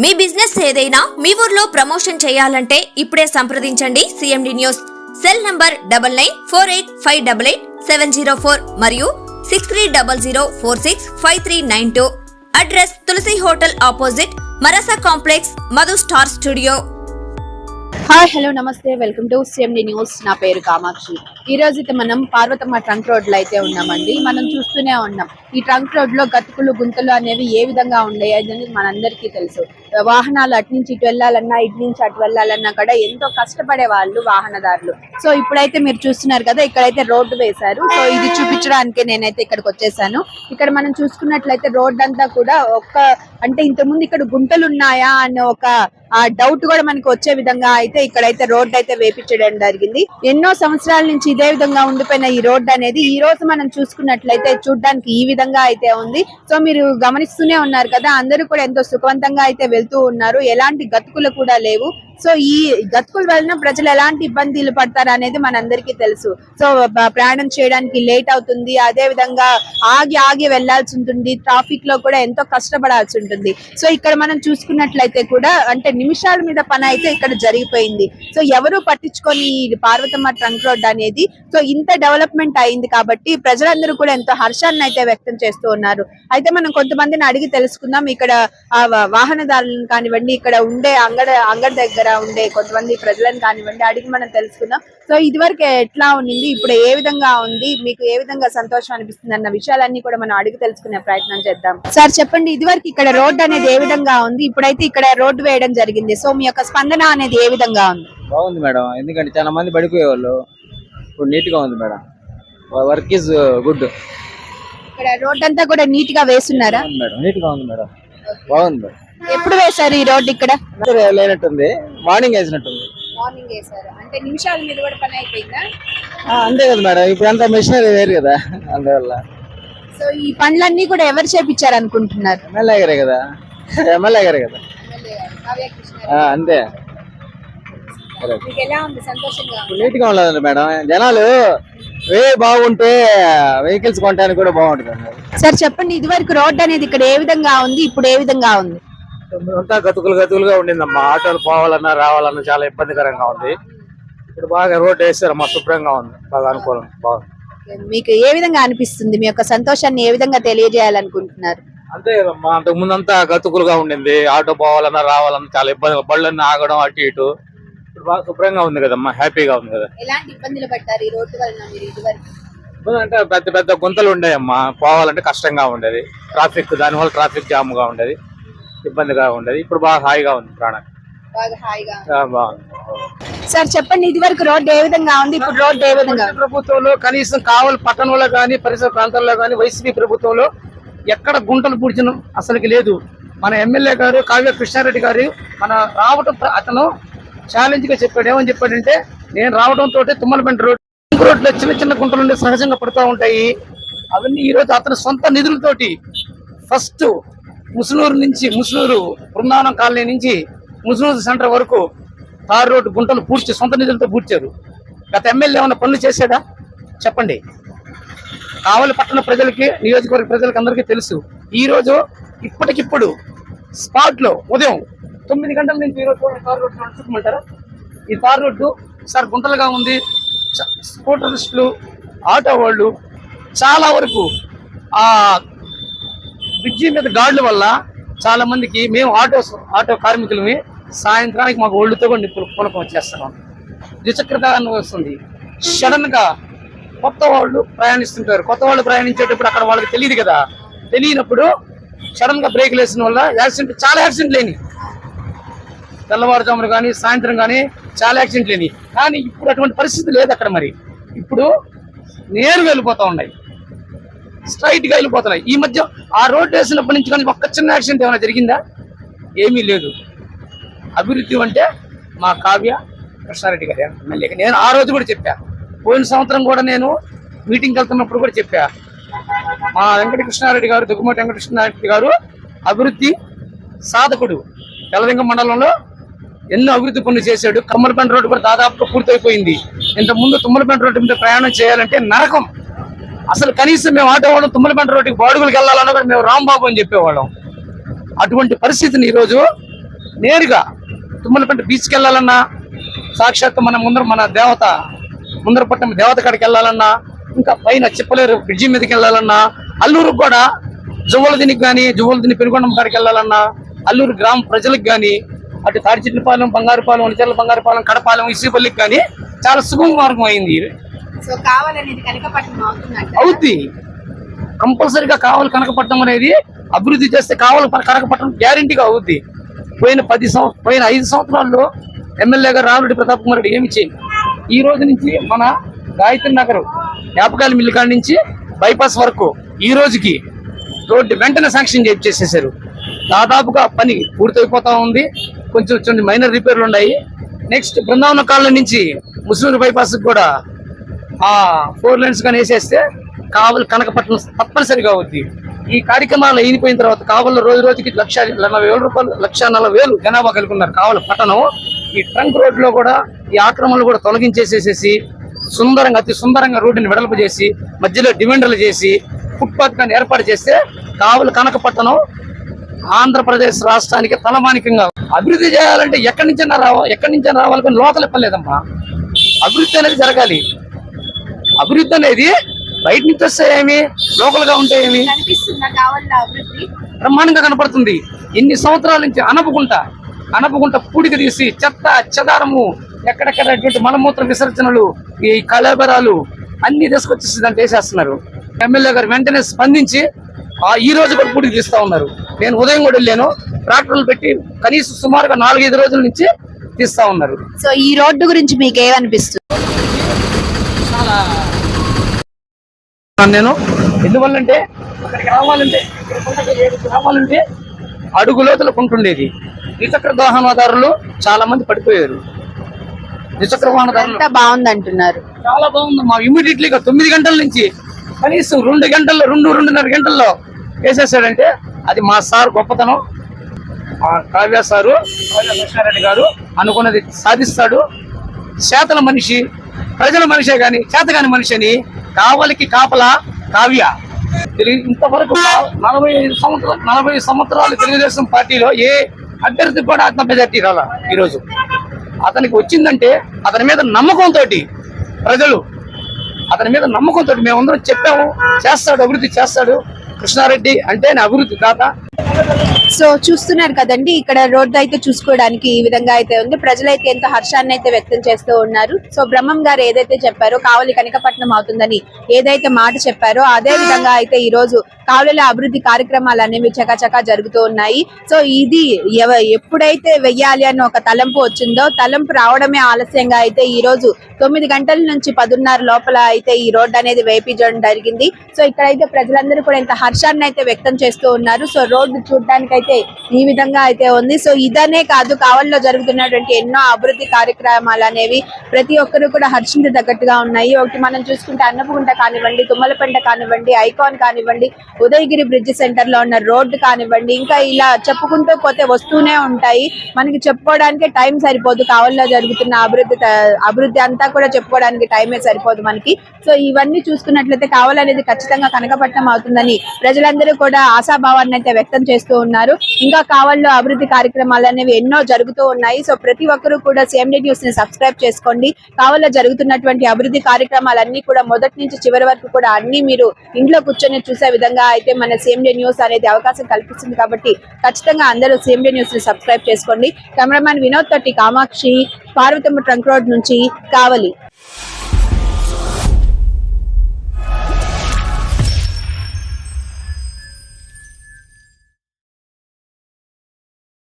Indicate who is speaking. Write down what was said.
Speaker 1: మీ business ఏదైనా మీ ఊర్లో promotion చేయాలంటే ఇప్పుడే సంప్రదించండి CMD news cell number double nine four eight five double eight seven zero four మరియు six three double zero four six five three nine two. Address Tulasi hotel opposite Marasa complex Madhu star studio.
Speaker 2: Hi hello నమస్తే. Welcome to CMD news నా పేరు కామాక్షి. ఈ రోజు అయితే మనం Parvathamma trunk రోడ్లో అయితే ఉన్నామండి. మనం చూస్తూనే ఉన్నాం. ఈ ట్రంక్ రోడ్లో గతుకులు గుంతలు అనేవి ఏ విధంగా ఉన్నాయి అనేది మనందరికీ తెలుసు. వాహనాలు అటు నుంచి ఇటు వెళ్ళాలన్నా ఇటు నుంచి అటు వెళ్ళాలన్నా కూడా ఎంతో కష్టపడే వాళ్ళు వాహనదారులు. సో ఇప్పుడైతే మీరు చూస్తున్నారు కదా ఇక్కడైతే రోడ్డు వేశారు. సో ఇది చూపించడానికి నేనైతే ఇక్కడికి వచ్చేసాను. ఇక్కడ మనం చూసుకున్నట్లయితే రోడ్డు అంతా కూడా ఒక్క అంటే ఇంతకుముందు ఇక్కడ గుంటలు ఉన్నాయా అనే ఒక ఆ డౌట్ కూడా మనకి వచ్చే విధంగా అయితే ఇక్కడైతే రోడ్డు అయితే వేపించడం జరిగింది. ఎన్నో సంవత్సరాల నుంచి ఇదే విధంగా ఉండిపోయిన ఈ రోడ్ అనేది ఈ రోజు మనం చూసుకున్నట్లయితే చూడడానికి ఈ విధంగా అయితే ఉంది. సో మీరు గమనిస్తూనే ఉన్నారు కదా అందరూ కూడా ఎంతో సుఖవంతంగా అయితే వెళ్తూ ఉన్నారు. ఎలాంటి గతుకులు కూడా లేవు. సో ఈ గతుకుల వలన ప్రజలు ఎలాంటి ఇబ్బందులు పడతారు అనేది మనందరికీ తెలుసు. సో ప్రయాణం చేయడానికి లేట్ అవుతుంది. అదే విధంగా ఆగి ఆగి వెళ్ళాల్సి ఉంటుంది. ట్రాఫిక్లో కూడా ఎంతో కష్టపడాల్సి ఉంటుంది. సో ఇక్కడ మనం చూసుకున్నట్లయితే కూడా అంటే నిమిషాల మీద పని అయితే ఇక్కడ జరిగిపోయింది. సో ఎవరు పట్టించుకొని పార్వతమ్మ ట్రంక్ రోడ్ అనేది సో ఇంత డెవలప్మెంట్ అయింది కాబట్టి ప్రజలందరూ కూడా ఎంతో హర్షాన్ని అయితే వ్యక్తం చేస్తూ ఉన్నారు. అయితే మనం కొంతమందిని అడిగి తెలుసుకుందాం. ఇక్కడ వాహనదారులను కానివ్వండి ఇక్కడ ఉండే అంగడ అంగడి దగ్గర ఉండే కొంతమంది ప్రజలను కానివ్వండి అడిగి మనం తెలుసుకుందాం. సో ఇదివరకు ఎట్లా ఉండింది? ఇప్పుడు ఏ విధంగా ఉంది? మీకు ఏ విధంగా సంతోషం అనిపిస్తుంది అన్న విషయాలన్నీ కూడా మనం అడిగి తెలుసుకునే ప్రయత్నం చేద్దాం. సార్ చెప్పండి ఇదివరకు ఇక్కడ రోడ్ అనేది ఏ విధంగా ఉంది? ఇప్పుడైతే ఇక్కడ రోడ్డు వేయడం జరిగింది. సో మీ యొక్క స్పందన అనేది ఏ విధంగా ఉంది?
Speaker 3: బాగుంది మేడం. ఎందుకంటే చాలా మంది పడిపోయేవాళ్ళు. ఇప్పుడు నీట్గా ఉంది మేడం. Work is good.
Speaker 2: ఇక్కడ రోడ్ అంతా కూడా నీట్గా వేస్తున్నారా
Speaker 3: మేడం. నీట్గా ఉంది మేడం. బాగుంది మేడం.
Speaker 2: ఎప్పుడు వేశారు ఈ రోడ్ ఇక్కడ?
Speaker 3: లేనట్టుంది. మార్నింగ్ వేసినట్టుంది.
Speaker 2: మార్నింగ్ వేశారు. అంటే నిమిషాల కూడా పని అయిపోయిందా?
Speaker 3: అంతే కదా మేడం. ఇప్పుడు అంతా మిషనరీ వేరు కదా అందువల్ల.
Speaker 2: సో ఈ పనులన్నీ కూడా ఎవరు చేపించారు అనుకుంటున్నారు?
Speaker 3: ఎమ్మెల్యే గారే కదా. ఎమ్మెల్యే గారే కదా. అంతే. నీట్గా ఉండదు మేడం. జనాలు వే బాగుంటే వెహికల్స్ కొనడానికి కూడా బాగుంటుంది
Speaker 2: సార్ చెప్పండి. ఇదివరకు రోడ్ అనేది ఇక్కడ ఏ విధంగా ఉంది ఇప్పుడు ఏ విధంగా ఉంది?
Speaker 4: అంతా గతుకులు గతుకులుగా ఉండిందమ్మా. ఆటోలు పోవాలన్నా రావాలన్నా చాలా ఇబ్బందికరంగా ఉంది. ఇప్పుడు బాగా రోడ్డు వేసారమ్మా శుభ్రంగా ఉంది. బాగా అనుకూలం బాగుంది.
Speaker 2: మీకు ఏ విధంగా అనిపిస్తుంది? మీ యొక్క సంతోషాన్ని ఏ విధంగా తెలియజేయాలనుకుంటున్నారు?
Speaker 4: అంతే కదమ్మా అంతకు ముందు అంతా గతుకులుగా ఉండింది. ఆటో పోవాలన్నా రావాలన్నా చాలా ఇబ్బంది బళ్ళన్నీ ఆగడం అటు ఇటు. ఇప్పుడు బాగా శుభ్రంగా ఉంది కదమ్మా హ్యాపీగా ఉంది కదా.
Speaker 2: ఎలాంటి ఇబ్బందులు పడ్డారు ఈ రోడ్డు వలన మీరు ఇదివరకు?
Speaker 4: ఇబ్బంది అంటే పెద్ద పెద్ద గుంతలు ఉండేవమ్మా పోవాలంటే కష్టంగా ఉండేది. ట్రాఫిక్ దానివల్ల ట్రాఫిక్ జామ్గా ఉండేది. ఇబ్బందిగా ఉండేది. ఇప్పుడు బాగా హాయిగా ఉంది ప్రాణం.
Speaker 2: బాగా హాయిగా
Speaker 4: ఆ, బాగుంది.
Speaker 2: సార్ చెప్పండి ఇదివరకు రోడ్డు ఏ విధంగా ఉంది? ఇప్పుడు రోడ్డు ఏ విధంగా ఉంది?
Speaker 4: ప్రభుత్వంలో కనీసం కావలి పట్టణంలో కానీ పరిసర ప్రాంతాల్లో కానీ వైసీపీ ప్రభుత్వంలో ఎక్కడ గుంటలు పూడ్చడం అసలుకి లేదు. మన ఎమ్మెల్యే గారు కావ్య కృష్ణారెడ్డి గారు మన రావటం ప్ర- అతను ఛాలెంజ్గా చెప్పాడు. ఏమని చెప్పాడంటే నేను రావడంతో తుమ్మలపెంట రోడ్ రోడ్లో చిన్న చిన్న గుంటలు ఉండి సహజంగా పడుతూ ఉంటాయి. అవన్నీ ఈ రోజు అతని సొంత నిధులతోటి ఫస్ట్ ముసునూరు నుంచి ముసునూరు బృందావనం కాలనీ నుంచి ముసునూరు సెంటర్ వరకు తారు రోడ్డు గుంటలు పూడ్చి సొంత నిధులతో పూడ్చారు. గత ఎమ్మెల్యే ఏమైనా పనులు చేశాడా? చెప్పండి. కావలి పట్టణ ప్రజలకి నియోజకవర్గ ప్రజలకి అందరికీ తెలుసు. ఈరోజు ఇప్పటికిప్పుడు స్పాట్లో ఉదయం తొమ్మిది గంటల నుంచి ఈ రోజు తార్ రోడ్డు నడుచుకోమంటారా ఈ తార్ రోడ్డు సార్ గుంటలుగా ఉంది. చ- స్కూటరిస్టులు ఆటో వాళ్ళు చాలా వరకు ఆ బ్రిడ్జి మీద గాడ్ల వల్ల చాలా మందికి మేము ఆటో ఆటో కార్మికులమే సాయంత్రానికి మాకు ఒళ్ళుతో కూడా నిప్పులు పూలకం వచ్చేస్తున్నాం ద్విచక్రత వస్తుంది. సడన్గా కొత్త వాళ్ళు ప్రయాణిస్తుంటారు. కొత్త వాళ్ళు ప్రయాణించేటప్పుడు అక్కడ వాళ్ళకి తెలియదు కదా. తెలియనప్పుడు సడన్గా బ్రేక్ వేసిన వల్ల యాక్సిడెంట్ చాలా యాక్సిడెంట్ లేని తెల్లవారుజామున కానీ సాయంత్రం కానీ చాలా యాక్సిడెంట్ లేని కానీ ఇప్పుడు అటువంటి పరిస్థితి లేదు అక్కడ మరి. ఇప్పుడు నేరు వెళ్ళిపోతూ ఉన్నాయి. స్ట్రైట్గా వెళ్ళిపోతున్నాయి. ఈ మధ్య ఆ రోడ్డు వేసినప్పటి నుంచి కానీ ఒక్క చిన్న యాక్సిడెంట్ ఏమైనా జరిగిందా? ఏమీ లేదు. అభివృద్ధి అంటే మా కావ్య కృష్ణారెడ్డి గారి ఎమ్మెల్యే. నేను ఆ రోజు కూడా చెప్పా. పోయిన సంవత్సరం కూడా నేను మీటింగ్కి వెళ్తున్నప్పుడు కూడా చెప్పా. మా వెంకట కృష్ణారెడ్డి గారు దుగ్గుమటి వెంకట కృష్ణారెడ్డి గారు అభివృద్ధి సాధకుడు. తెలలింగ మండలంలో ఎన్నో అభివృద్ధి పనులు చేశాడు. కమ్మలపేట రోడ్డు కూడా దాదాపుగా పూర్తయిపోయింది. ఇంతకుముందు ముందు తుమ్మలపేట రోడ్డు మీద ప్రయాణం చేయాలంటే నరకం. అసలు కనీసం మేము ఆటో వాళ్ళం తుమ్మలపేట రోడ్డుకి బాడుగులకు వెళ్ళాలన్నా కూడా మేము రాంబాబు అని చెప్పేవాళ్ళం. అటువంటి పరిస్థితిని ఈరోజు నేరుగా తుమ్మలపంట బీచ్కి వెళ్ళాలన్నా సాక్షాత్ మన ముందర మన దేవత ముందరపట్నం దేవత కాడికి వెళ్ళాలన్నా ఇంకా పైన చెప్పలేరు బ్రిడ్జి మీదకి వెళ్ళాలన్నా అల్లూరుకు కూడా జువ్వలదినికి కానీ జువ్వలదిని పెనుగొండం కాడికి వెళ్ళాలన్నా అల్లూరు గ్రామ ప్రజలకు కానీ అటు తాడిచెట్లపాలెం బంగారుపాలెం అనిచర్ల బంగారుపాలెం కడపాలెం ఇసుపల్లికి కానీ చాలా సుగమ మార్గం అయింది.
Speaker 2: సో కావాలనేది కనకపట్నం అవుతుంది
Speaker 4: అవుద్ది. కంపల్సరిగా కావాలి కనకపట్నం అనేది అభివృద్ధి చేస్తే కావాలి కనకపట్నం గ్యారంటీగా అవుద్ది. పోయిన పది సంవత్సరం పోయిన ఐదు సంవత్సరాల్లో ఎమ్మెల్యేగా రామిరెడ్డి ప్రతాప్ కుమార్ రెడ్డి ఏమి చేయండి ఈ రోజు నుంచి మన గాయత్రి నగర్ యాపకాయల మిల్లు కాడి నుంచి బైపాస్ వరకు ఈ రోజుకి రోడ్డు వెంటనే శాంక్షన్ చేసేసారు. దాదాపుగా పని పూర్తయిపోతా ఉంది. కొంచెం కొన్ని మైనర్ రిపేర్లు ఉన్నాయి. నెక్స్ట్ బృందావన కాలనీ నుంచి ముస్లిం బైపాస్కి కూడా ఆ ఫోర్ లైన్స్ కానీ వేసేస్తే కావలి కనకపట్నం తప్పనిసరిగా అవుద్ది. ఈ కార్యక్రమాలు అయిపోయిన తర్వాత కావలిలో రోజు రోజుకి లక్ష నలభై వేల రూపాయలు లక్ష నలభై వేలు జనాభా కలిగి ఉన్నారు కావలి పట్టణం. ఈ ట్రంక్ రోడ్లో కూడా ఈ ఆక్రమణలు కూడా తొలగించేసేసేసి సుందరంగా అతి సుందరంగా రోడ్డుని వెడల్పు చేసి మధ్యలో డివెండర్లు చేసి ఫుట్పాత్ కానీ ఏర్పాటు చేస్తే కావలి కనకపట్టణం ఆంధ్రప్రదేశ్ రాష్ట్రానికి తలమానికంగా అభివృద్ధి చేయాలంటే ఎక్కడి నుంచైనా రావాలి ఎక్కడి నుంచైనా రావాలి కానీ లోకల్ ఇప్పలేదమ్మా అభివృద్ధి అనేది జరగాలి. అభివృద్ధి అనేది బయట నుంచి వస్తే ఏమి? లోకల్గా ఉంటే ఏమి?
Speaker 2: కనిపిస్తుందా కావాల అభివృద్ధి?
Speaker 4: బ్రహ్మాండంగా కనపడుతుంది. ఎన్ని సంవత్సరాల నుంచి అనపగుంట అనపగుంట పూడిక తీసి చెత్త చెదారము ఎక్కడెక్కడటువంటి మలమూత్ర విసర్జనలు ఈ కళాబరాలు అన్ని తీసుకొచ్చేసి దాంట్లో వేసేస్తున్నారు. ఎమ్మెల్యే గారు వెంటనే స్పందించి ఆ ఈ రోజు కూడా పూడికి తీస్తా ఉన్నారు. నేను ఉదయం కూడా వెళ్ళాను. ట్రాక్టర్లు పెట్టి కనీసం సుమారుగా నాలుగైదు రోజుల నుంచి తీస్తా ఉన్నారు.
Speaker 2: సో ఈ రోడ్డు గురించి మీకు ఏమనిపిస్తుంది?
Speaker 4: నేను. ఎందువల్లంటే అక్కడికి రావాలంటే రావాలంటే అడుగు లోతుల ఉంటుండేది ద్విచక్ర వాహనదారులు చాలా మంది పడిపోయారు. ద్విచక్ర వాహనదారులు
Speaker 2: బాగుంది అంటున్నారు
Speaker 4: చాలా బాగుంది మా ఇమీడియట్లీగా తొమ్మిది గంటల నుంచి కనీసం రెండు గంటల్లో రెండు రెండున్నర గంటల్లో వేసేసాడంటే అది మా సార్ గొప్పతనం. ఆ కావ్య సారు కావ్య కృష్ణారెడ్డి గారు అనుకున్నది సాధిస్తాడు. చేతల మనిషి ప్రజల మనిషే గాని చేతగాని మనిషిని కావలికి కాపలా కావ్య. ఇంతవరకు నలభై ఐదు సంవత్సరాలు నలభై సంవత్సరాలు తెలుగుదేశం పార్టీలో ఏ అభ్యర్థి కూడా ఆత్మ మెజార్టీ రాలా ఈరోజు. అతనికి వచ్చిందంటే అతని మీద నమ్మకంతో ప్రజలు అతని మీద నమ్మకంతో మేమందరం చెప్పాము చేస్తాడు అభివృద్ధి చేస్తాడు కృష్ణారెడ్డి అంటే అభివృద్ధి దాత.
Speaker 2: సో చూస్తున్నారు కదండి ఇక్కడ రోడ్డు అయితే చూసుకోవడానికి ఈ విధంగా అయితే ఉంది. ప్రజలైతే ఎంతో హర్షాన్ని అయితే వ్యక్తం చేస్తూ ఉన్నారు. సో బ్రహ్మం గారు ఏదైతే చెప్పారో కావలి కనకపట్నం అవుతుందని ఏదైతే మాట చెప్పారో అదే విధంగా అయితే ఈ రోజు కావలిలో అభివృద్ధి కార్యక్రమాలు అనేవి చకచకా జరుగుతూ ఉన్నాయి. సో ఇది ఎప్పుడైతే వెయ్యాలి అన్న ఒక తలంపు వచ్చిందో తలంపు రావడమే ఆలస్యంగా అయితే ఈ రోజు తొమ్మిది గంటల నుంచి పదున్నర లోపల అయితే ఈ రోడ్డు అనేది వేపించడం జరిగింది. సో ఇక్కడైతే ప్రజలందరూ కూడా ఎంత హర్షాన్ని అయితే వ్యక్తం చేస్తూ ఉన్నారు. సో రోడ్డు చూడడానికి అయితే ఈ విధంగా అయితే ఉంది. సో ఇదనే కాదు కావలిలో జరుగుతున్నటువంటి ఎన్నో అభివృద్ధి కార్యక్రమాలు అనేవి ప్రతి ఒక్కరు కూడా హర్షించదగ్గట్టుగా ఉన్నాయి. ఒకటి మనం చూసుకుంటే అన్నపుగుంట కానివ్వండి తుమ్మలపెంట కానివ్వండి ఐకాన్ కానివ్వండి ఉదయగిరి బ్రిడ్జ్ సెంటర్లో ఉన్న రోడ్డు కానివ్వండి ఇంకా ఇలా చెప్పుకుంటూ పోతే వస్తూనే ఉంటాయి. మనకి చెప్పుకోవడానికి టైం సరిపోదు. కావలిలో జరుగుతున్న అభివృద్ధి అభివృద్ధి అంతా కూడా చెప్పుకోవడానికి టైమే సరిపోదు మనకి. సో ఇవన్నీ చూసుకున్నట్లయితే కావాలనేది ఖచ్చితంగా కనకపట్నం అవుతుందని ప్రజలందరూ కూడా ఆశాభావాన్ని అయితే వ్యక్తం వ్యక్తం చేస్తూ ఉన్నారు. ఇంకా కావలిలో అభివృద్ధి కార్యక్రమాలు అనేవి ఎన్నో జరుగుతూ ఉన్నాయి. సో ప్రతి ఒక్కరూ కూడా సిఎండి న్యూస్ని సబ్స్క్రైబ్ చేసుకోండి. కావలిలో జరుగుతున్నటువంటి అభివృద్ధి కార్యక్రమాలన్నీ కూడా మొదటి నుంచి చివరి వరకు కూడా అన్ని మీరు ఇంట్లో కూర్చొని చూసే విధంగా అయితే మన సిఎండి న్యూస్ అనేది అవకాశం కల్పిస్తుంది కాబట్టి ఖచ్చితంగా అందరూ సిఎండి న్యూస్ని సబ్స్క్రైబ్ చేసుకోండి. కెమెరామ్యాన్ వినోద్ తట్టి కామాక్షి పార్వతమ్మ ట్రంక్ రోడ్ నుంచి కావలి.